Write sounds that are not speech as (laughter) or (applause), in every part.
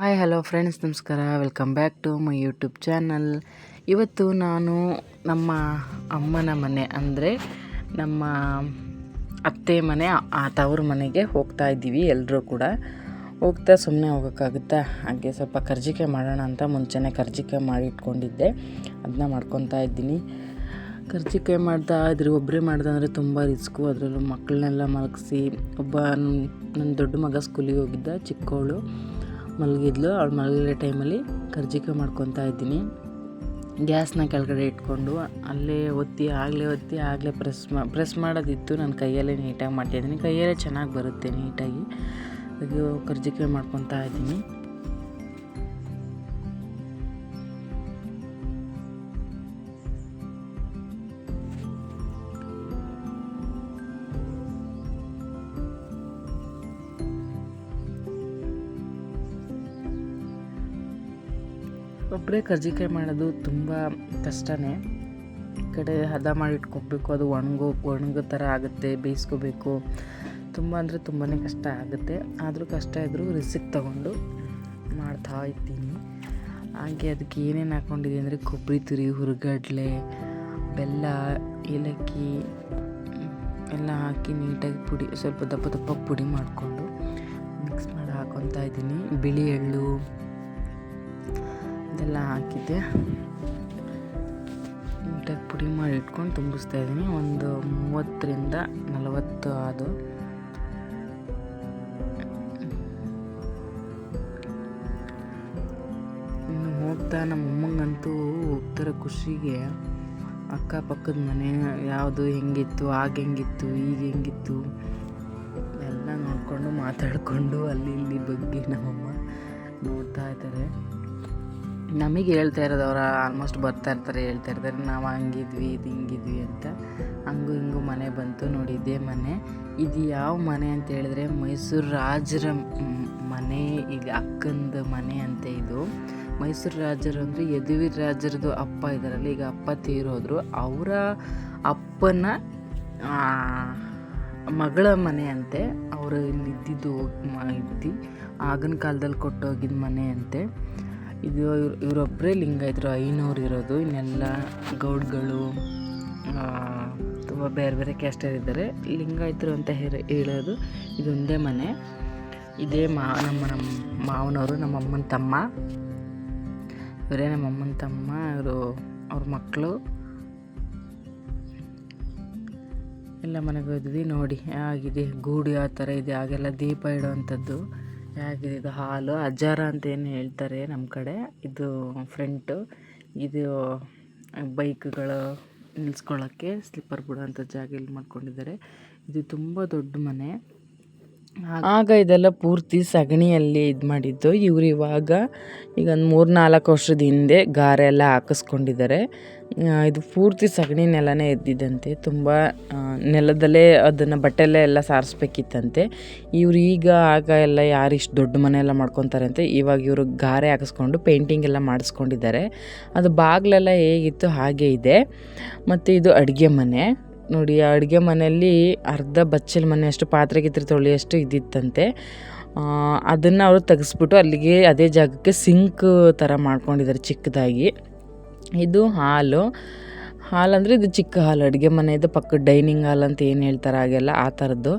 Hi, hello friends ನಮಸ್ಕಾರ. Welcome back to my YouTube channel ಇವತ್ತು ನಾನು ನಮ್ಮ ಅಮ್ಮನ ಮನೆ, ಅಂದರೆ ನಮ್ಮ ಅತ್ತೆ ಮನೆ, ಆ ತವ್ರ ಮನೆಗೆ ಹೋಗ್ತಾ ಇದ್ದೀವಿ ಎಲ್ಲರೂ ಕೂಡ. ಹೋಗ್ತಾ ಸುಮ್ಮನೆ ಹೋಗೋಕ್ಕಾಗುತ್ತಾ? ಹಾಗೆ ಸ್ವಲ್ಪ ಕರ್ಜಿಕೆ ಮಾಡೋಣ ಅಂತ ಮುಂಚೆನೇ ಕರ್ಜಿಕೆ ಮಾಡಿ ಇಟ್ಕೊಂಡಿದ್ದೆ ಅದನ್ನ ಮಾಡ್ಕೊತಾ ಇದ್ದೀನಿ. ಕರ್ಜಿಕೆ ಮಾಡ್ತಾ ಇದ್ರೆ ಒಬ್ಬರೇ ಮಾಡ್ದಂದ್ರೆ ತುಂಬ ರಿಸ್ಕು. ಅದರಲ್ಲೂ ಮಕ್ಕಳನ್ನೆಲ್ಲ ಮಲಗಿಸಿ, ಒಬ್ಬ ನನ್ನ ದೊಡ್ಡ ಮಗ ಸ್ಕೂಲಿಗೆ ಹೋಗಿದ್ದ ಚಿಕ್ಕವಳು ಮಲಗಿದ್ಲು. ಅವಳು ಮಲಗಿದ ಟೈಮಲ್ಲಿ ಕರ್ಜಿಕಾಯಿ ಮಾಡ್ಕೊತಾ ಇದ್ದೀನಿ. ಗ್ಯಾಸ್ನ ಕೆಳಗಡೆ ಇಟ್ಕೊಂಡು ಅಲ್ಲೇ ಒತ್ತಿ, ಆಗಲೇ ಒತ್ತಿ, ಆಗಲೇ ಪ್ರೆಸ್ ಮಾ, ಪ್ರೆಸ್ ಮಾಡೋದಿತ್ತು. ನಾನು ಕೈಯಲ್ಲೇ ನೀಟಾಗಿ ಮಾಡ್ತಾಯಿದ್ದೀನಿ ಕೈಯಲ್ಲೇ ಚೆನ್ನಾಗಿ ಬರುತ್ತೆ ನೀಟಾಗಿ. ಅದು ಕರ್ಜಿಕಾಯಿ ಮಾಡ್ಕೊತಾ ಇದ್ದೀನಿ. ಒಬ್ಬರೇ ಕರ್ಜಿಕಾಯಿ ಮಾಡೋದು ತುಂಬ ಕಷ್ಟನೇ. ಕಡೆ ಹದ ಮಾಡಿ ಇಟ್ಕೊಬೇಕು, ಅದು ಒಣಗೋ ಒಣಗೋ ಥರ ಆಗುತ್ತೆ, ಬೇಯಿಸ್ಕೋಬೇಕು. ತುಂಬ ಅಂದರೆ ತುಂಬಾ ಕಷ್ಟ ಆಗುತ್ತೆ. ಆದರೂ ಕಷ್ಟ ಇದ್ದರೂ ರಿಸಿಕ್ ತಗೊಂಡು ಮಾಡ್ತಾ ಇದ್ದೀನಿ. ಹಾಗೆ ಅದಕ್ಕೆ ಏನೇನು ಹಾಕ್ಕೊಂಡಿದ್ದೀನಿ ಅಂದರೆ ಕೊಬ್ಬರಿ, ತುರಿ, ಹುರುಗಡ್ಲೆ, ಬೆಲ್ಲ, ಏಲಕ್ಕಿ, ಎಲ್ಲ ಹಾಕಿ ನೀಟಾಗಿ ಪುಡಿ, ಸ್ವಲ್ಪ ದಪ್ಪ ದಪ್ಪ ಪುಡಿ ಮಾಡಿಕೊಂಡು ಮಿಕ್ಸ್ ಮಾಡಿ ಹಾಕೊತಾ ಇದ್ದೀನಿ. ಬಿಳಿ ಎಳ್ಳು ಇದೆಲ್ಲ ಹಾಕಿದ್ದೆ. ನೀಟಾಗಿ ಪುಡಿ ಮಾಡಿ ಇಟ್ಕೊಂಡು ತುಂಬಿಸ್ತಾ ಇದ್ದೀನಿ. ಒಂದು ಮೂವತ್ತರಿಂದ ನಲವತ್ತು ಅದು. ಇನ್ನು ಹೋಗ್ತಾ ನಮ್ಮ ಅಮ್ಮಂಗಂತೂ ಹೋಗ್ತಾರ ಖುಷಿಗೆ ಅಕ್ಕಪಕ್ಕದ ಮನೆ ಯಾವುದು ಹೆಂಗಿತ್ತು, ಆಗ ಹೆಂಗಿತ್ತು, ಈಗ ಹೆಂಗಿತ್ತು ಎಲ್ಲ ನೋಡಿಕೊಂಡು ಮಾತಾಡಿಕೊಂಡು ಅಲ್ಲಿ ಇಲ್ಲಿ ಬಗ್ಗೆ ನಮ್ಮಮ್ಮ ನೋಡ್ತಾ ಇದ್ದಾರೆ. ನಮಗೆ ಹೇಳ್ತಾ ಇರೋದು ಅವರ ಆಲ್ಮೋಸ್ಟ್ ಬರ್ತಾ ಇರ್ತಾರೆ, ಹೇಳ್ತಾ ಇರ್ತಾರೆ, ನಾವು ಹಂಗಿದ್ವಿ, ಇದು ಹಿಂಗಿದ್ವಿ ಅಂತ. ಹಂಗು ಹಿಂಗು ಮನೆ ಬಂತು ನೋಡಿ, ಇದೇ ಮನೆ. ಇದು ಯಾವ ಮನೆ ಅಂತ ಹೇಳಿದ್ರೆ ಮೈಸೂರು ರಾಜರ ಮನೆ ಈಗ ಅಕ್ಕಂದು ಮನೆ ಅಂತ ಇದು. ಮೈಸೂರು ರಾಜರು ಅಂದರೆ ಯದುವೀರ್ ರಾಜರದು ಅಪ್ಪ ಇದ್ದಾರಲ್ಲ, ಈಗ ಅಪ್ಪ ತೀರೋದ್ರು. ಅವರ ಅಪ್ಪನ ಮಗಳ ಮನೆ ಅಂತೆ. ಅವರು ಇಲ್ಲಿ ಇದ್ದಿದ್ದು ಇದ್ದು, ಆಗಿನ ಕಾಲದಲ್ಲಿ ಕೊಟ್ಟೋಗಿದ್ದ ಮನೆ ಅಂತೆ. ಇದು ಇವರೊಬ್ಬರೇ ಲಿಂಗಾಯತರು ಐನೂರು ಇರೋದು. ಇನ್ನೆಲ್ಲ ಗೌಡ್ಗಳು ತುಂಬ ಬೇರೆ ಬೇರೆ ಕ್ಯಾಸ್ಟರ್ ಇದ್ದಾರೆ. ಲಿಂಗಾಯತರು ಅಂತ ಹೇಳೋದು ಇದೊಂದೇ ಮನೆ. ಇದೇ ಮಾ ನಮ್ಮ ನಮ್ಮ ಮಾವನವರು, ನಮ್ಮ ಅಮ್ಮನ ತಮ್ಮ. ಇವರೇ ನಮ್ಮ ಅಮ್ಮನ ತಮ್ಮ, ಇವರು ಅವ್ರ ಮಕ್ಕಳು ಎಲ್ಲ ಮನೆಗೆ ಹೋದ್ವಿ ನೋಡಿ, ಆಗಿದೆ, ಗೂಡು ಯಾವ ಥರ ಇದೆ, ಆಗೆಲ್ಲ ದೀಪ ಇಡೋವಂಥದ್ದು. ಹೇಗಿದೆ? ಇದು ಹಾಲು. ಅಜ್ಜಾರ ಅಂತ ಏನು ಹೇಳ್ತಾರೆ ನಮ್ಮ ಕಡೆ. ಇದು ಫ್ರಂಟು ಇದು ಬೈಕ್ಗಳು ನಿಲ್ಸ್ಕೊಳ್ಳೋಕ್ಕೆ ಸ್ಲಿಪ್ಪರ್ ಬಿಡೋಂಥ ಜಾಗ ಇಲ್ಲಿ ಮಾಡ್ಕೊಂಡಿದ್ದಾರೆ. ಇದು ತುಂಬ ದೊಡ್ಡ ಮನೆ. ಆಗ ಇದೆಲ್ಲ ಪೂರ್ತಿ ಸಗಣಿಯಲ್ಲಿ ಇದು ಮಾಡಿದ್ದು. ಇವರು ಇವಾಗ ಈಗ ಒಂದು ಮೂರು ನಾಲ್ಕು ವರ್ಷದ ಹಿಂದೆ ಗಾರೆ ಎಲ್ಲ ಹಾಕಿಸ್ಕೊಂಡಿದ್ದಾರೆ ಇದು ಪೂರ್ತಿ ಸಗಣಿ ನೆಲನೇ ಎದ್ದಿದ್ದಂತೆ ತುಂಬ ನೆಲದಲ್ಲೇ ಅದನ್ನು ಬಟ್ಟೆಲ್ಲೇ ಎಲ್ಲ ಸಾರಿಸ್ಬೇಕಿತ್ತಂತೆ. ಇವ್ರು ಈಗ ಆಗ ಎಲ್ಲ ಯಾರು ಇಷ್ಟು ದೊಡ್ಡ ಮನೆ ಎಲ್ಲ ಅಂತ ಇವಾಗ ಇವರು ಗಾರೆ ಹಾಕಿಸ್ಕೊಂಡು ಪೇಂಟಿಂಗ್ ಎಲ್ಲ ಮಾಡಿಸ್ಕೊಂಡಿದ್ದಾರೆ ಅದು ಬಾಗಿಲೆಲ್ಲ ಹೇಗಿತ್ತು ಹಾಗೆ ಇದೆ. ಮತ್ತು ಇದು ಅಡುಗೆ ಮನೆ. ನೋಡಿ ಅಡುಗೆ ಮನೆಯಲ್ಲಿ ಅರ್ಧ ಬಚ್ಚಲ ಮನೆಯಷ್ಟು ಪಾತ್ರೆ ಗಿತ್ರೆ ತೊಳೆಯಷ್ಟು ಇದ್ದಿತ್ತಂತೆ. ಅದನ್ನು ಅವರು ತೆಗೆಸ್ಬಿಟ್ಟು ಅಲ್ಲಿಗೆ ಅದೇ ಜಾಗಕ್ಕೆ ಸಿಂಕ್ ಥರ ಮಾಡ್ಕೊಂಡಿದ್ದಾರೆ ಚಿಕ್ಕದಾಗಿ. ಇದು ಹಾಲು. ಹಾಲು ಅಂದರೆ ಇದು ಚಿಕ್ಕ ಹಾಲು, ಅಡುಗೆ ಮನೆಯದು ಪಕ್ಕ ಡೈನಿಂಗ್ ಹಾಲ್ ಅಂತ ಏನು ಹೇಳ್ತಾರೆ ಹಾಗೆಲ್ಲ, ಆ ಥರದ್ದು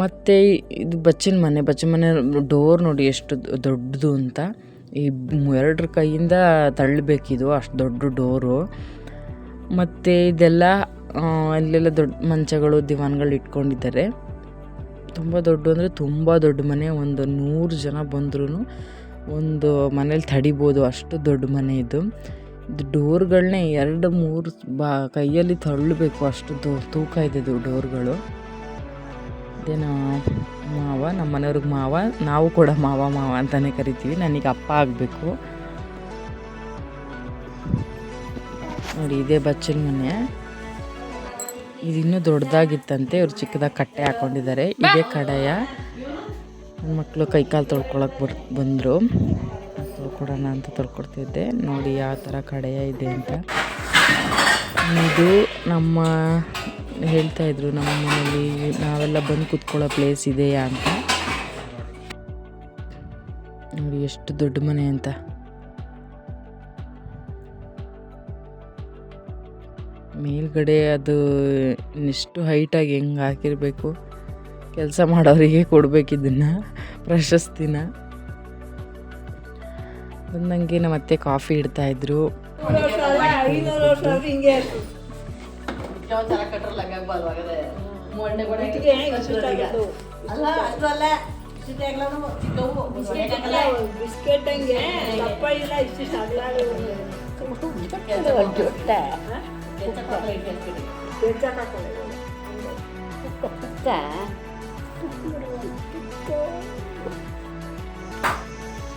ಮತ್ತು ಇದು ಬಚ್ಚಿನ ಮನೆ ಬಚ್ಚಿನ ಮನೆ ಡೋರ್ ನೋಡಿ ಎಷ್ಟು ದೊಡ್ಡದು ಅಂತ. ಈ ಎರಡರ ಕೈಯಿಂದ ತಳ್ಳಬೇಕಿದು ಅಷ್ಟು ದೊಡ್ಡ ಡೋರು. ಮತ್ತು ಇದೆಲ್ಲ ಅಲ್ಲೆಲ್ಲ ದೊಡ್ಡ ಮಂಚಗಳು, ದಿವಾನ್ಗಳು ಇಟ್ಕೊಂಡಿದ್ದಾರೆ. ತುಂಬ ದೊಡ್ಡ ಅಂದರೆ ತುಂಬ ದೊಡ್ಡ ಮನೆ. ಒಂದು ನೂರು ಜನ ಬಂದ್ರೂ ಒಂದು ಮನೇಲಿ ತಡಿಬೋದು. ಅಷ್ಟು ದೊಡ್ಡ ಮನೆ ಇದು. ಇದು ಡೋರ್ಗಳನ್ನೇ ಎರಡು, ಮೂರು ಬಾ, ಕೈಯಲ್ಲಿ ತಳ್ಳಬೇಕು. ಅಷ್ಟು ದೋ, ತೂಕ ಇದೆ ಡೋರ್ಗಳು. ಅದೇನೋ ಮಾವ ನಮ್ಮ ಮನೆಯವ್ರಿಗೆ ಮಾವ. ನಾವು ಕೂಡ ಮಾವ ಮಾವ ಅಂತಲೇ ಕರಿತೀವಿ. ನನಗೆ ಅಪ್ಪ ಆಗಬೇಕು. ನೋಡಿ, ಇದೇ ಬಚ್ಚಲ ಮನೆ. ಇದು ಇನ್ನೂ ದೊಡ್ಡದಾಗಿತ್ತಂತೆ. ಇವ್ರು ಚಿಕ್ಕದಾಗಿ ಕಟ್ಟೆ ಹಾಕೊಂಡಿದ್ದಾರೆ. ಇದೇ ಕಡೆಯ. ಮಕ್ಕಳು ಕೈಕಾಲು ತೊಳ್ಕೊಳಕ್ಕೆ ಬರ್, ಬಂದರು. ತೊಳ್ಕೊಡೋಣ ಅಂತ ತೊಳ್ಕೊಡ್ತಿದ್ದೆ. ನೋಡಿ, ಯಾವ ಥರ ಕಡೆಯ ಇದೆ ಅಂತ. ಇದು ನಮ್ಮ ಹೇಳ್ತಾಯಿದ್ರು ನಮ್ಮ ಮನೇಲಿ, ನಾವೆಲ್ಲ ಬಂದು ಕೂತ್ಕೊಳ್ಳೋ ಪ್ಲೇಸ್ ಇದೆಯಾ ಅಂತ. ನೋಡಿ, ಎಷ್ಟು ದೊಡ್ಡ ಮನೆ ಅಂತ. ಮೇಲ್ಗಡೆ ಅದು ಇನ್ನೆಷ್ಟು ಹೈಟಾಗಿ ಹೆಂಗೆ ಹಾಕಿರಬೇಕು? ಕೆಲಸ ಮಾಡೋರಿಗೆ ಕೊಡಬೇಕಿದ್ದನ್ನು ಪ್ರಶಸ್ತಿನ. ಬಂದಂಗೆ ನಮ್ಮ ಅತ್ತೆ ಕಾಫಿ ಇಡ್ತಾಯಿದ್ರು ಬಿಸ್ಕೆಟ್ ಹಂಗೆ.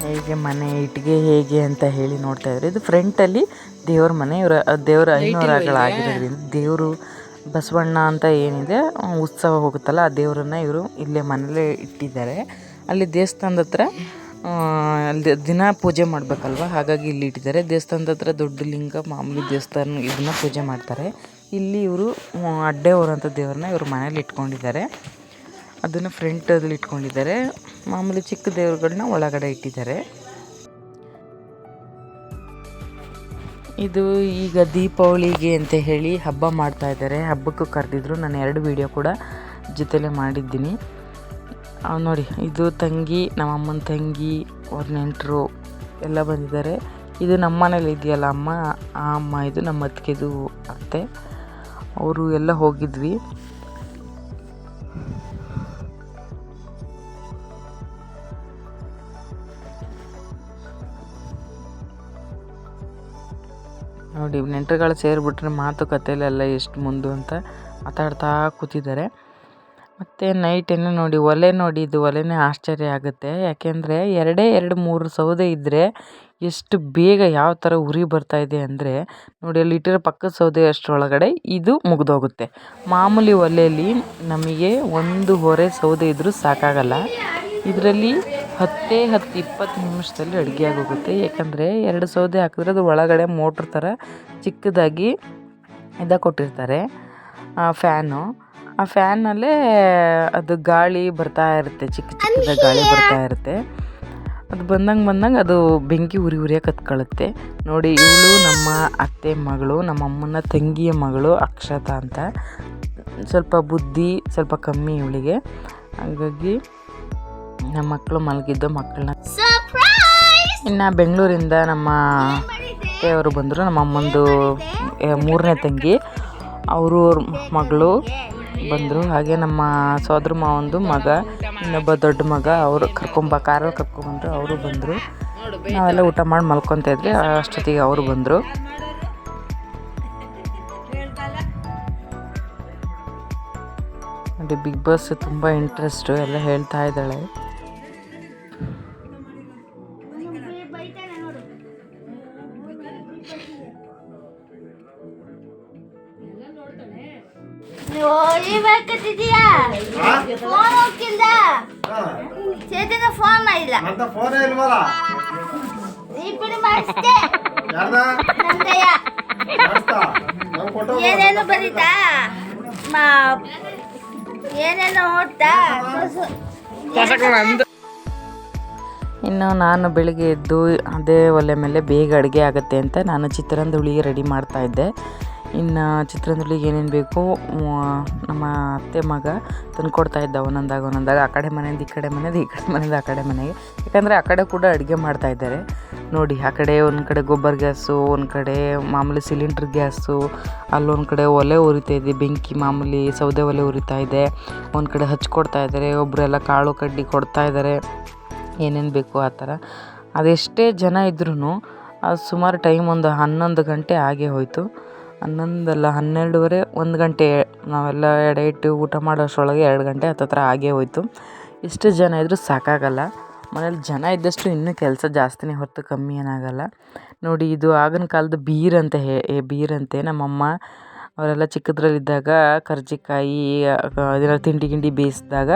ಹೇಗೆ ಮನೆ ಇಟ್ಟಿಗೆ ಹೇಗೆ ಅಂತ ಹೇಳಿ ನೋಡ್ತಾ ಇದ್ರೆ. ಇದು ಫ್ರಂಟಲ್ಲಿ ದೇವ್ರ ಮನೆ ಇವರ ದೇವರ ಐನೂರಗಳಾಗಿರೋದ್ರಿಂದ ದೇವರು ಬಸವಣ್ಣ ಅಂತ ಏನಿದೆ ಉತ್ಸವ ಹೋಗುತ್ತಲ್ಲ ಆ ದೇವರನ್ನ ಇವರು ಇಲ್ಲೇ ಮನೇಲೇ ಇಟ್ಟಿದ್ದಾರೆ. ಅಲ್ಲಿ ದೇವಸ್ಥಾನದ ಹತ್ರ ಅಲ್ಲಿ ದಿನ ಪೂಜೆ ಮಾಡಬೇಕಲ್ವ? ಹಾಗಾಗಿ ಇಲ್ಲಿ ಇಟ್ಟಿದ್ದಾರೆ. ದೇವಸ್ಥಾನದ ಹತ್ರ ದೊಡ್ಡ ಲಿಂಗ, ಮಾಮೂಲಿ ದೇವಸ್ಥಾನ, ಇದನ್ನ ಪೂಜೆ ಮಾಡ್ತಾರೆ. ಇಲ್ಲಿ ಇವರು ಅಡ್ಡೆಯವರು ಅಂತ ದೇವ್ರನ್ನ ಇವರು ಮನೇಲಿ ಇಟ್ಕೊಂಡಿದ್ದಾರೆ. ಅದನ್ನು ಫ್ರಂಟಲ್ಲಿ ಇಟ್ಕೊಂಡಿದ್ದಾರೆ. ಮಾಮೂಲಿ ಚಿಕ್ಕ ದೇವ್ರುಗಳನ್ನ ಒಳಗಡೆ ಇಟ್ಟಿದ್ದಾರೆ. ಇದು ಈಗ ದೀಪಾವಳಿಗೆ ಅಂತ ಹೇಳಿ ಹಬ್ಬ ಮಾಡ್ತಾ ಇದ್ದಾರೆ. ಹಬ್ಬಕ್ಕೂ ಕರೆದಿದ್ರು. ನಾನು ಎರಡು ವಿಡಿಯೋ ಕೂಡ ಜೊತೆಲೇ ಮಾಡಿದ್ದೀನಿ. ನೋಡಿ, ಇದು ತಂಗಿ ನಮ್ಮ ಅಮ್ಮನ ತಂಗಿ, ಅವ್ರ ನೆಂಟರು ಎಲ್ಲ ಬಂದಿದ್ದಾರೆ. ಇದು ನಮ್ಮ ಮನೇಲಿ ಇದೆಯಲ್ಲ ಅಮ್ಮ? ಆ ಅಮ್ಮ, ಇದು ನಮ್ಮ ಅತ್ತಿಗೆದು ಅತ್ತೆ. ಅವರು ಎಲ್ಲ ಹೋಗಿದ್ವಿ. ನೋಡಿ, ನೆಂಟರುಗಳು ಸೇರಿಬಿಟ್ರೆ ಮಾತುಕತೆಯಲ್ಲೆಲ್ಲ ಎಷ್ಟು ಮುಂದು ಅಂತ ಮಾತಾಡ್ತಾ ಕೂತಿದ್ದಾರೆ. ಮತ್ತು ಏನೋ ನೋಡಿ, ಒಲೆ ನೋಡಿ, ಇದು ಒಲೆನೇ ಆಶ್ಚರ್ಯ ಆಗುತ್ತೆ. ಯಾಕೆಂದರೆ ಎರಡೇ ಎರಡು ಮೂರು ಸೌದೆ ಇದ್ದರೆ ಎಷ್ಟು ಬೇಗ ಯಾವ ಥರ ಉರಿ ಬರ್ತಾ ಇದೆ ಅಂದರೆ, ನೋಡಿ ಅಲ್ಲಿ ಇಟ್ಟಿರೋ ಪಕ್ಕದ ಸೌದೆ ಅಷ್ಟರೊಳಗಡೆ ಇದು ಮುಗಿದೋಗುತ್ತೆ. ಮಾಮೂಲಿ ಒಲೆಯಲ್ಲಿ ನಮಗೆ ಒಂದು ಹೊರೆ ಸೌದೆ ಇದ್ದರೂ ಸಾಕಾಗಲ್ಲ. ಇದರಲ್ಲಿ ಹತ್ತೇ ಹತ್ತು ಇಪ್ಪತ್ತು ನಿಮಿಷದಲ್ಲಿ ಅಡುಗೆ ಆಗೋಗುತ್ತೆ. ಯಾಕಂದರೆ ಎರಡು ಸೌದೆ ಹಾಕಿದ್ರೆ ಅದು ಒಳಗಡೆ ಮೋಟ್ರ್ ಥರ ಚಿಕ್ಕದಾಗಿ ಇದ ಕೊಟ್ಟಿರ್ತಾರೆ ಫ್ಯಾನು ಆ ಫ್ಯಾನಲ್ಲೇ ಅದು ಗಾಳಿ ಬರ್ತಾ ಇರುತ್ತೆ ಚಿಕ್ಕ ಚಿಕ್ಕದ ಗಾಳಿ ಬರ್ತಾ ಇರುತ್ತೆ. ಅದು ಬಂದಂಗೆ ಬಂದಂಗೆ ಅದು ಬೆಂಕಿ ಉರಿ ಉರಿಯಾಗಿ ಕತ್ಕೊಳ್ಳುತ್ತೆ ನೋಡಿ ಇವಳು ನಮ್ಮ ಅತ್ತೆ ಮಗಳು ನಮ್ಮ ಅಮ್ಮನ ತಂಗಿಯ ಮಗಳು ಅಕ್ಷತಾ ಅಂತ. ಸ್ವಲ್ಪ ಬುದ್ಧಿ ಸ್ವಲ್ಪ ಕಮ್ಮಿ ಇವಳಿಗೆ. ಹಾಗಾಗಿ ನಮ್ಮ ಮಕ್ಕಳು ಮಲಗಿದ್ದು ಮಕ್ಕಳನ್ನ ಇನ್ನು ಬೆಂಗಳೂರಿಂದ ನಮ್ಮ ಅತ್ತೆಯವರು ಬಂದರು ನಮ್ಮ ಅಮ್ಮಂದು ಮೂರನೇ ತಂಗಿ. ಅವರು ಮಗಳು. ಬಂದರು. ಹಾಗೆ ನಮ್ಮ ಸೋದರ ಮಾವಂದು ಮಗ, ಇನ್ನೊಬ್ಬ ದೊಡ್ಡ ಮಗ, ಅವರು ಕರ್ಕೊಂಬ, ಕಾರಲ್ಲಿ ಕರ್ಕೊಂಬಂದ್ರು, ಅವರು ಬಂದರು. ನಾವೆಲ್ಲ ಊಟ ಮಾಡಿ ಮಲ್ಕೊತಾ ಇದ್ವಿ, ಅಷ್ಟೊತ್ತಿಗೆ ಅವರು ಬಂದರು. ನೋಡಿ, ಬಿಗ್ ಬಾಸ್ ತುಂಬ ಇಂಟ್ರೆಸ್ಟು ಎಲ್ಲ ಹೇಳ್ತಾ ಇದ್ದಾಳೆ. ಹೊಡಿಬೇಕಂತಿದೀಯಾ ಫೋನ್ ಹೋಗ್ತಿಲ್ದ ಚೇತನ ಫೋನ್ ಮಾಡಿಲ್ಲ ಅಂತ ಫೋನ್ ಇಲ್ವಲ್ಲ? ನಂದಯ್ಯ. ಮಾಡಿಸ್ತಾ ಕೊಟ್ಟು ಏನೇನು ಬರೀತಾ? ಮಾ- ಏನೇನು ಓದ್ತಾ? ಇನ್ನು ನಾನು ಬೆಳಿಗ್ಗೆ ಎದ್ದು ಅದೇ ಒಲೆ ಮೇಲೆ ಬೇಗ ಅಡುಗೆ ಆಗುತ್ತೆ ಅಂತ ನಾನು ಚಿತ್ರಾನ್ನದ ಹುಳಿಗೆ ರೆಡಿ ಮಾಡ್ತಾ ಇದ್ದೆ. ಇನ್ನು ಚಿತ್ರದುರ್ಗ ಏನೇನು ಬೇಕು ನಮ್ಮ ಅತ್ತೆ ಮಗ ತಂದ್ಕೊಡ್ತಾ ಇದ್ದ ಒಂದೊಂದಾಗ ಒಂದೊಂದಾಗ. ಆ ಕಡೆ ಮನೆಯಿಂದ ಈ ಕಡೆ ಮನೆಯಿಂದ ಈ ಕಡೆ ಮನೆಯಿಂದ ಆ ಕಡೆ ಮನೆಗೆ. ಯಾಕಂದರೆ ಆ ಕಡೆ ಕೂಡ ಅಡುಗೆ ಮಾಡ್ತಾ ಇದ್ದಾರೆ. ನೋಡಿ, ಆ ಕಡೆ ಒಂದು ಕಡೆ ಗೊಬ್ಬರ ಗ್ಯಾಸು, ಒಂದು ಕಡೆ ಮಾಮೂಲಿ ಸಿಲಿಂಡ್ರ್ ಗ್ಯಾಸು ಅಲ್ಲೊಂದು ಕಡೆ ಒಲೆ ಉರಿತಾ ಇದೆ, ಬೆಂಕಿ ಮಾಮೂಲಿ ಸೌದೆ ಒಲೆ ಉರಿತಾ ಇದೆ. ಒಂದು ಕಡೆ ಹಚ್ಕೊಡ್ತಾ ಇದ್ದಾರೆ ಒಬ್ಬರೆಲ್ಲ ಕಾಳು ಕಡ್ಡಿ ಕೊಡ್ತಾ ಇದ್ದಾರೆ. ಏನೇನು ಬೇಕು ಆ ಥರ. ಅದೆಷ್ಟೇ ಜನ ಇದ್ರೂ ಸುಮಾರು ಟೈಮ್ ಒಂದು ಹನ್ನೊಂದು ಗಂಟೆ ಆಗೇ ಹೋಯಿತು. ಹನ್ನೊಂದಲ್ಲ, ಹನ್ನೆರಡುವರೆ, ಒಂದು ಗಂಟೆ ನಾವೆಲ್ಲ ಎಡೆ ಇಟ್ಟು ಊಟ ಮಾಡೋಷ್ಟರೊಳಗೆ ಎರಡು ಗಂಟೆ ಹತ್ತತ್ರ ಆಗೇ ಹೋಯ್ತು. ಎಷ್ಟು ಜನ ಇದ್ದರೂ ಸಾಕಾಗಲ್ಲ. ಮನೇಲಿ ಜನ ಇದ್ದಷ್ಟು ಇನ್ನೂ ಕೆಲಸ ಜಾಸ್ತಿನೇ ಹೊರತು ಕಮ್ಮಿ ಏನಾಗಲ್ಲ. ನೋಡಿ, ಇದು ಆಗಿನ ಕಾಲದ ಬೀರಂತೆ ಹೇ, ಏ ಬೀರಂತೆ ನಮ್ಮಮ್ಮ ಅವರೆಲ್ಲ ಚಿಕ್ಕದ್ರಲ್ಲಿದ್ದಾಗ ಕರ್ಜಿಕಾಯಿ ಅದೆಲ್ಲ ತಿಂಡಿ ಗಿಂಡಿ ಬೇಯಿಸಿದಾಗ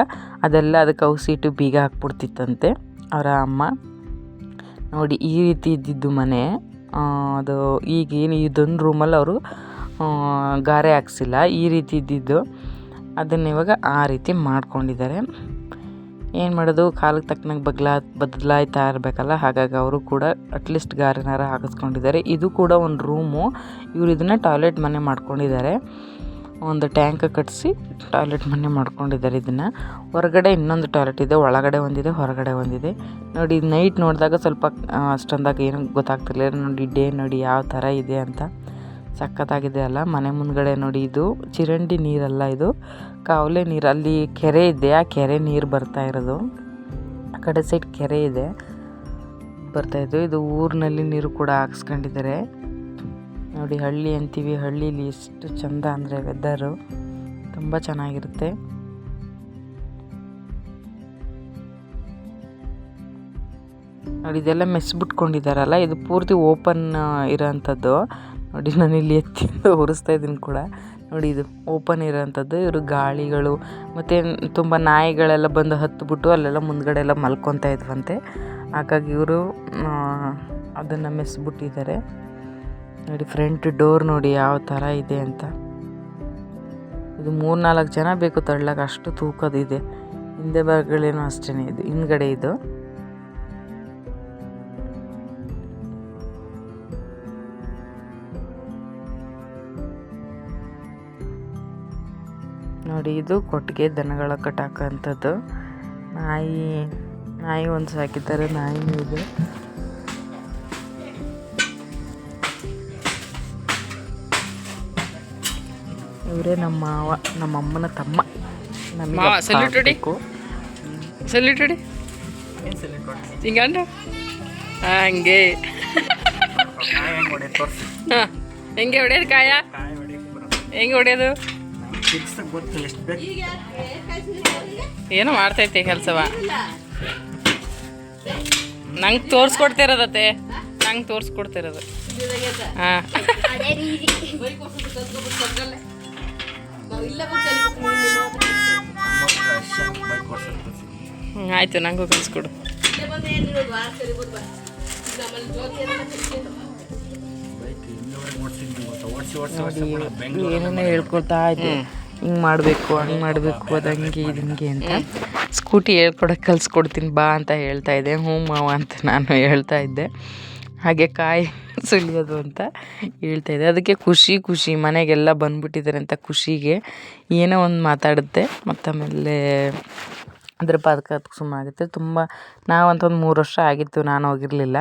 ಅದೆಲ್ಲ ಅದಕ್ಕೆ ಔಸಿಟ್ಟು ಬೀಗ ಹಾಕ್ಬಿಡ್ತಿತ್ತಂತೆ. ಅವರ ಅಮ್ಮ. ನೋಡಿ, ಈ ರೀತಿ ಇದ್ದಿದ್ದು ಮನೆ. ಅದು ಈಗೇನು ಇದೊಂದು ರೂಮಲ್ಲಿ ಅವರು ಗಾರೆ ಹಾಕ್ಸಿಲ್ಲ. ಈ ರೀತಿ ಇದ್ದಿದ್ದು. ಅದನ್ನ ಇವಾಗ ಆ ರೀತಿ ಮಾಡ್ಕೊಂಡಿದ್ದಾರೆ. ಏನು ಮಾಡೋದು? ಕಾಲಕ್ಕೆ ತಕ್ಕನಂಗೆ ಬಗ್ಲಾ, ಬದಲಾಯ್ತಾ ಇರಬೇಕಲ್ಲ? ಹಾಗಾಗಿ ಅವರು ಕೂಡ ಅಟ್ಲೀಸ್ಟ್ ಗಾರೆನಾರ ಹಾಕಿಸ್ಕೊಂಡಿದ್ದಾರೆ. ಇದು ಕೂಡ ಒಂದು ರೂಮು. ಇವರು ಇದನ್ನು ಟಾಯ್ಲೆಟ್ ಮನೆ ಮಾಡ್ಕೊಂಡಿದ್ದಾರೆ. ಒಂದು ಟ್ಯಾಂಕ್ ಕಟ್ಟಿಸಿ ಟಾಯ್ಲೆಟ್ ಮನೆ ಮಾಡ್ಕೊಂಡಿದ್ದಾರೆ ಇದನ್ನು. ಹೊರಗಡೆ ಇನ್ನೊಂದು ಟಾಯ್ಲೆಟ್ ಇದೆ, ಒಳಗಡೆ ಒಂದಿದೆ, ಹೊರಗಡೆ ಒಂದಿದೆ. ನೋಡಿ ನೈಟ್ ನೋಡಿದಾಗ ಸ್ವಲ್ಪ ಅಷ್ಟೊಂದಾಗ ಏನು ಗೊತ್ತಾಗ್ತಿರ್ಲಿಲ್ಲ. ನೋಡಿ, ಡೇ ನೋಡಿ ಯಾವ ಥರ ಇದೆ ಅಂತ. ಸಖತ್ತಾಗಿದೆ ಅಲ್ಲ. ಮನೆ ಮುಂದ್ಗಡೆ ನೋಡಿ, ಇದು ಚಿರಂಡಿ ನೀರಲ್ಲ ಇದು. ಕಾವಲೆ ನೀರು, ಅಲ್ಲಿ ಕೆರೆ ಇದೆ, ಆ ಕೆರೆ ನೀರು ಬರ್ತಾ ಇರೋದು. ಆ ಕಡೆ ಸೈಡ್ ಕೆರೆ ಇದೆ, ಬರ್ತಾ ಇದ್ದು. ಇದು ಊರಿನಲ್ಲಿ ನೀರು ಕೂಡ ಹಾಕ್ಸ್ಕೊಂಡಿದ್ದಾರೆ. ನೋಡಿ, ಹಳ್ಳಿ ಅಂತೀವಿ. ಹಳ್ಳೀಲಿ ಎಷ್ಟು ಚಂದ ಅಂದರೆ ವೆದರು ತುಂಬ ಚೆನ್ನಾಗಿರುತ್ತೆ. ನೋಡಿ, ಇದೆಲ್ಲ ಬಿಟ್ಕೊಂಡಿದ್ದಾರಲ್ಲ ಇದು ಪೂರ್ತಿ ಓಪನ್ ಇರೋಂಥದ್ದು. ನೋಡಿ, ನಾನು ಇಲ್ಲಿ ಎತ್ತಿ ಉರಿಸ್ತಾ ಇದ್ದೀನಿ ಕೂಡ. ನೋಡಿ, ಇದು ಓಪನ್ ಇರೋಂಥದ್ದು. ಇವರು ಗಾಳಿಗಳು, ಮತ್ತು ತುಂಬ ನಾಯಿಗಳೆಲ್ಲ ಬಂದು ಹತ್ತುಬಿಟ್ಟು ಅಲ್ಲೆಲ್ಲ ಮುಂದ್ಗಡೆ ಎಲ್ಲ ಮಲ್ಕೊತಾ ಇದ್ವಂತೆ. ಹಾಗಾಗಿ ಇವರು ಅದನ್ನು ಮೆಸ್ಬಿಟ್ಟಿದ್ದಾರೆ. ನೋಡಿ ಫ್ರಂಟ್ ಡೋರ್ ನೋಡಿ ಯಾವ ಥರ ಇದೆ ಅಂತ. ಇದು ಮೂರ್ನಾಲ್ಕು ಜನ ಬೇಕು ತಳ್ಳಕ್ಕೆ ಅಷ್ಟು ತೂಕದಿದೆ ಹಿಂದೆ ಬರ್ಗಳೇನು ಅಷ್ಟೇ ಇದು, ಹಿಂದ್ಗಡೆ ಇದು. ನೋಡಿ, ಇದು ಕೊಟ್ಟಿಗೆ ದನಗಳ ಕಟ್ಟಾಕಂಥದ್ದು ನಾಯಿ ನಾಯಿ ಒಂದು ಸಾಕಿದ್ದಾರೆ, ನಾಯಿನೂ ಇದೆ. ಇವರೇ ನಮ್ಮ ಮಾವ ನಮ್ಮ ಅಮ್ಮನ ತಮ್ಮ. ನಮಗೆ ಮಾವ, ಅಪ್ಪ salute ಹೊಡಿ. ಆಗ್ಬೇಕು. ಸಲ್ಯೂಟ್ ಹೊಡಿ ಹಿಂಗಂಡ ಹಂಗೆ ಹಾಂ ಹೆಂಗೆ ಹೊಡೆಯೋದು ಕಾಯ? ಹೆಂಗೆ ಹೊಡೆಯೋದು? ಏನೋ ಮಾಡ್ತೈತೆ ಕೆಲಸವ. ನಂಗೆ ತೋರಿಸ್ಕೊಡ್ತಿರೋದತ್ತೆ. ನಂಗೆ ತೋರಿಸ್ಕೊಡ್ತಿರೋದು. ಹಾಂ. ಅದೇ ರೀತಿ. ಹ್ಞೂ ಆಯಿತು ನಂಗೂ ಕಲಿಸ್ಕೊಡು. ಏನೇನೋ ಹೇಳ್ಕೊಳ್ತಾ ಇದ್ದೆ ಹಿಂಗೆ ಮಾಡಬೇಕು ಹಂಗೆ ಮಾಡಬೇಕು ಅದಂಗೆ ಇದಂಗೆ ಅಂತ. ಸ್ಕೂಟಿ ಹೇಳ್ಕೊಡಕ್ಕೆ ಕಲಿಸ್ಕೊಡ್ತೀನಿ ಬಾ ಅಂತ ಹೇಳ್ತಾ ಇದ್ದೆ. ಹ್ಞೂ ಮಾವ ಅಂತ ನಾನು ಹೇಳ್ತಾ ಇದ್ದೆ. ಹಾಗೆ ಕಾಯಿ (laughs) ಸುಲಿಯೋದು ಅಂತ ಹೇಳ್ತಾ ಇದ್ದೆ ಅದಕ್ಕೆ ಖುಷಿ ಖುಷಿ. ಮನೆಗೆಲ್ಲ ಬಂದ್ಬಿಟ್ಟಿದ್ದಾರೆ ಅಂತ ಖುಷಿಗೆ ಏನೋ ಒಂದು ಮಾತಾಡುತ್ತೆ. ಮತ್ತು ಆಮೇಲೆ ಅದ್ರ ಪಾದಕ ಸುಮ್ಮನಾಗುತ್ತೆ ತುಂಬ ನಾವಂತ ಒಂದು ಮೂರು ವರ್ಷ ಆಗಿತ್ತು ನಾನು ಹೋಗಿರಲಿಲ್ಲ.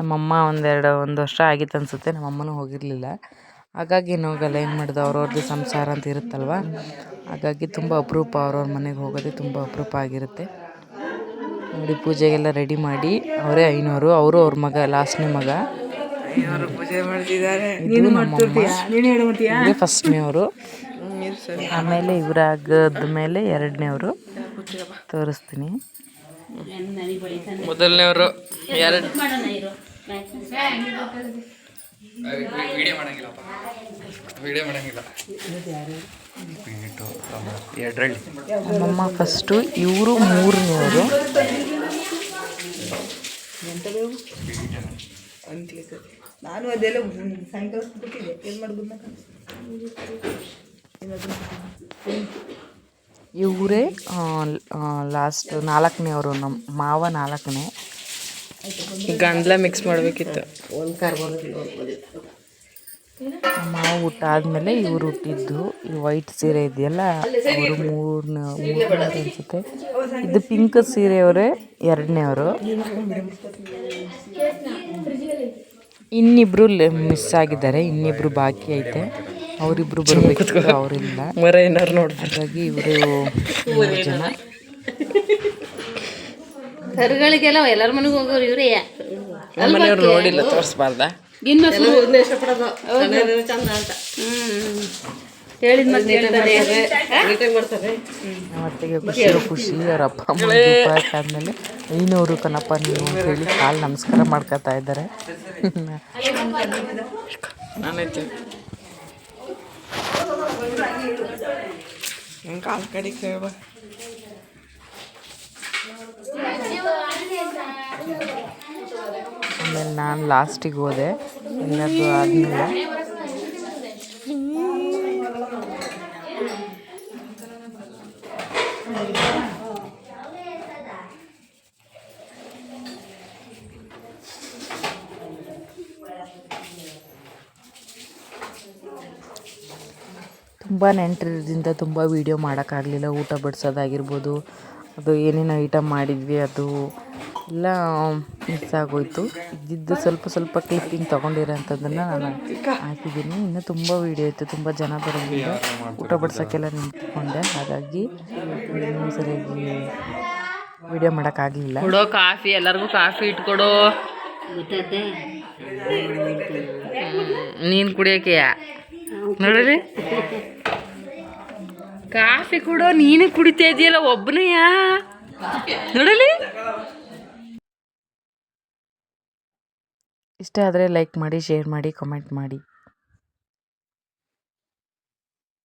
ನಮ್ಮಮ್ಮ ಒಂದೆರಡು, ಒಂದು ವರ್ಷ ಆಗಿತ್ತು ಅನಿಸುತ್ತೆ. ನಮ್ಮಮ್ಮನೂ ಹೋಗಿರಲಿಲ್ಲ. ಹಾಗಾಗಿ ಹೋಗಲ್ಲ. ಏನು ಮಾಡಿದೆ? ಅವ್ರವ್ರದ್ದು ಸಂಸಾರ ಅಂತ ಇರುತ್ತಲ್ವ? ಹಾಗಾಗಿ ತುಂಬ ಅಪರೂಪ. ಅವ್ರವ್ರ ಮನೆಗೆ ಹೋಗೋದೇ ತುಂಬ ಅಪರೂಪ ಆಗಿರುತ್ತೆ. ನೋಡಿ ಪೂಜೆಗೆಲ್ಲ ರೆಡಿ ಮಾಡಿ. ಅವರೇ ಐನೂರು ಅವರು ಅವ್ರ ಮಗ ಲಾಸ್ಟ್ನೇ ಮಗ. ಪೂಜೆ ಮಾಡ್ತಿದ್ದಾರೆ. ಇವರೇ ಫಸ್ಟ್ನೇವರು ಆಮೇಲೆ ಇವರಾಗದ ಮೇಲೆ ಎರಡನೇ ಅವರು. ತೋರಿಸ್ತೀನಿ. ಮೊದಲನೇವರು ಎರಡು. ನಮ್ಮಮ್ಮ ಫಸ್ಟು ಇವರು ಮೂರನೇವರು. ನಾನು ಅದೆಲ್ಲ ಸಾಯಂಕಾಲ ಬಿಟ್ಟಿದ್ದೆ ಏನು ಇವರೇ ಲಾಸ್ಟ್ ನಾಲ್ಕನೇವರು ನಮ್ಮ ಮಾವ ನಾಲ್ಕನೇ. ಗಂಡ್ಲ ಮಿಕ್ಸ್ ಮಾಡಬೇಕಿತ್ತು. ನಮ್ಮ ಮಾವ ಊಟ ಆದಮೇಲೆ ಇವ್ರು ಹುಟ್ಟಿದ್ದು. ಈ ವೈಟ್ ಸೀರೆ ಇದೆಯಲ್ಲ ಅವರು ಮೂರನೇ ಮೂರನೇ ಅನಿಸುತ್ತೆ. ಇದು ಪಿಂಕ್ ಸೀರೆಯವರೇ ಎರಡನೇವರು ಇನ್ನಿಬ್ರು ಮಿಸ್ ಆಗಿದ್ದಾರೆ. ಇನ್ನಿಬ್ರು ಬಾಕಿ ಐತೆ. ಅವರಿಬ್ರು ಬರಬೇಕು ಅವರಿಲ್ಲ. ಮರ ಏನಾರು ಹಾಗಾಗಿ ಇವರು ಮೂರು ಜನ. ಕರುಗಳಿಗೆಲ್ಲ ಎಲ್ಲರ ಮನೆಗೆ ಹೋಗೋರು ಇವರೇ. ನೋಡಿಲ್ಲ ತೋರಿಸ್ಬಾರ್ದ? ಇನ್ನು ಚಂದ ಅಂತ. ಹ್ಮ್. ಹೇಳಿದ ಮತ್ತೆ ಹೇಳ್ತಾರೆ ಅವತ್ತಿಗೆ ಖುಷಿ ಖುಷಿ ಅವ್ರ ಅಪ್ಪ ಅಮ್ಮ ದೀಪ ಐನೂರು ಕಣಪ್ಪ ನೀವು ಅಂತ ಹೇಳಿ ಕಾಲು ನಮಸ್ಕಾರ ಮಾಡ್ಕೊತಾ ಇದ್ದಾರೆ. ಕಾಲು ಕಡೆ ಆಮೇಲೆ ನಾನು ಲಾಸ್ಟಿಗೆ ಹೋದೆ. ಎಲ್ಲದು ಆದಮೇಲೆ. ತುಂಬ ನೆಂಟ್ರದಿಂದ ತುಂಬ ವೀಡಿಯೋ ಮಾಡೋಕ್ಕಾಗಲಿಲ್ಲ. ಊಟ ಬಡಿಸೋದಾಗಿರ್ಬೋದು, ಅದು ಏನೇನು ಐಟಮ್ ಮಾಡಿದ್ವಿ, ಅದು ಎಲ್ಲ ಮಿಸ್ ಆಗೋಯ್ತು. ಇದ್ದಿದ್ದು ಸ್ವಲ್ಪ ಸ್ವಲ್ಪ ಕ್ಲಿಪ್ಪಿಂಗ್ ತೊಗೊಂಡಿರೋಂಥದ್ದನ್ನು ನಾನು ಹಾಕಿದ್ದೀನಿ. ಇನ್ನೂ ತುಂಬ ವೀಡಿಯೋ ಇತ್ತು ತುಂಬ ಜನ ಬರೋದ್ರಿಂದ ಊಟ ಬಡ್ಸೋಕ್ಕೆಲ್ಲ ನಿಂತ್ಕೊಂಡೆ. ಹಾಗಾಗಿ ಇನ್ನೂ ಸರಿಯಾಗಿ ವೀಡಿಯೋ ಮಾಡೋಕ್ಕಾಗಲಿಲ್ಲ. ಕೊಡೋ ಕಾಫಿ ಎಲ್ಲರಿಗೂ ಕಾಫಿ ಇಟ್ಕೊಡು. ನೀನು ಕುಡಿಯೋಕೆ? ನೋಡ್ರಿ. ಕಾಫಿ ಕೊಡೋ ನೀನು ಕುಡಿತಾ ಇದೆಯಲ್ಲ ಒಬ್ಬನೇಯಾ ನೋಡಲಿ ಇಷ್ಟ ಆದರೆ ಲೈಕ್ ಮಾಡಿ ಶೇರ್ ಮಾಡಿ ಕಮೆಂಟ್ ಮಾಡಿ.